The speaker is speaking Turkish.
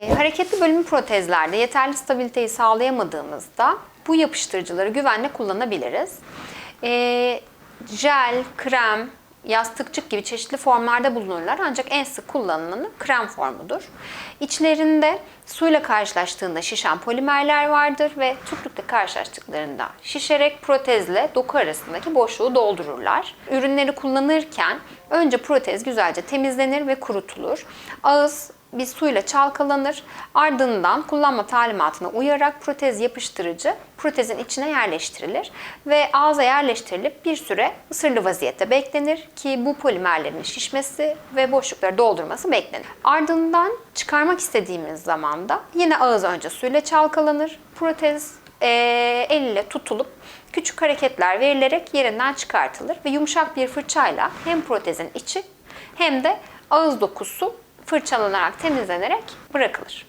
E, hareketli bölümü protezlerde yeterli stabiliteyi sağlayamadığımızda bu yapıştırıcıları güvenle kullanabiliriz. E, jel, krem, yastıkçık gibi çeşitli formlarda bulunurlar ancak en sık kullanılanı krem formudur. İçlerinde suyla karşılaştığında şişen polimerler vardır ve tüplükle karşılaştıklarında şişerek protezle doku arasındaki boşluğu doldururlar. Ürünleri kullanırken önce protez güzelce temizlenir ve kurutulur. Ağız bir suyla çalkalanır. Ardından kullanma talimatına uyarak protez yapıştırıcı protezin içine yerleştirilir ve ağza yerleştirilip bir süre ısırlı vaziyette beklenir ki bu polimerlerin şişmesi ve boşlukları doldurması beklenir. Ardından çıkarmak istediğimiz zaman da yine ağız önce suyla çalkalanır. Protez eee el tutulup küçük hareketler verilerek yerinden çıkartılır ve yumuşak bir fırçayla hem protezin içi hem de ağız dokusu fırçalanarak temizlenerek bırakılır.